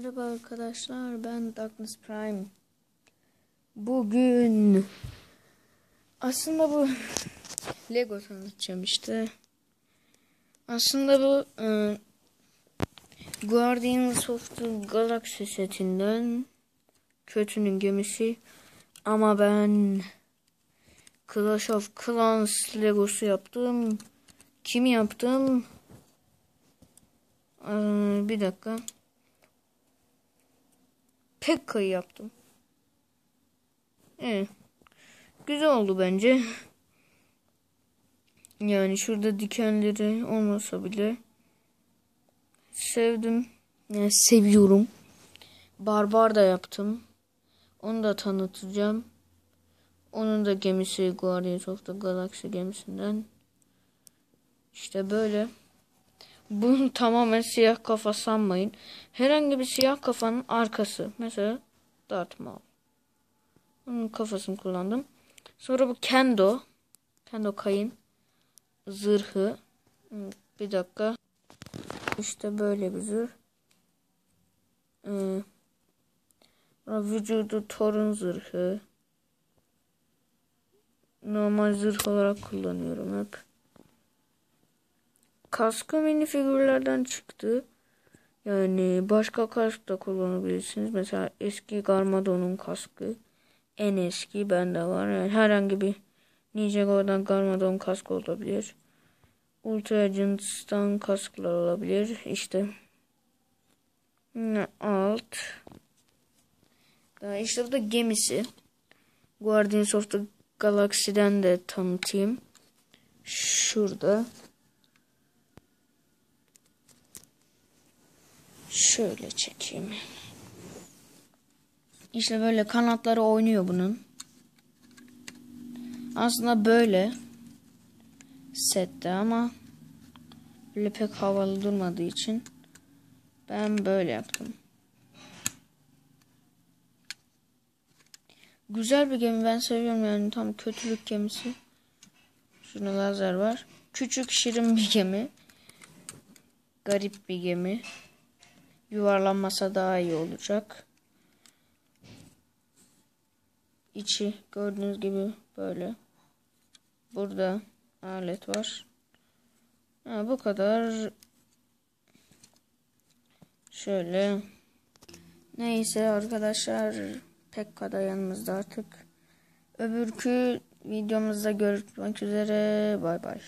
Merhaba arkadaşlar ben Darkness Prime. Bugün aslında bu Lego tanıtacağım işte. Aslında bu e, Guardians of the Galaxy setinden kötünün gemisi ama ben Clash of Clans Legosu yaptım. Kimi yaptım? Ee, bir dakika. Pekka'yı yaptım. Evet. Güzel oldu bence. Yani şurada dikenleri olmasa bile sevdim. Yani seviyorum. Barbar da yaptım. Onu da tanıtacağım. Onun da gemisi Guardians of the Galaxy gemisinden. İşte böyle. Bunu tamamen siyah kafa sanmayın. Herhangi bir siyah kafanın arkası. Mesela Darth Maul. Onun kafasını kullandım. Sonra bu Kendo. Kendo Kayın. Zırhı. Bir dakika. İşte böyle bir zırh. Ee, vücudu Thor'un zırhı. Normal zırh olarak kullanıyorum hep kaskı mini figürlerden çıktı. Yani başka kask da kullanabilirsiniz. Mesela eski Garmadon'un kaskı. En eski bende var. Yani herhangi bir Ninjago'dan Garmadon kask olabilir. Ultra Agents'tan kasklar olabilir. İşte alt. İşte bu gemisi. Guardians of the Galaxy'den de tanıtayım. Şurada. Şöyle çekeyim. İşte böyle kanatları oynuyor bunun. Aslında böyle sette ama böyle pek havalı durmadığı için ben böyle yaptım. Güzel bir gemi ben seviyorum yani tam kötülük gemisi. Şurada lazer var. Küçük şirin bir gemi. Garip bir gemi yuvarlanmasa daha iyi olacak. İçi gördüğünüz gibi böyle. Burada alet var. Ha, bu kadar. Şöyle. Neyse arkadaşlar pek kadar yanımızda artık. Öbürkü videomuzda görüşmek üzere. Bay bay.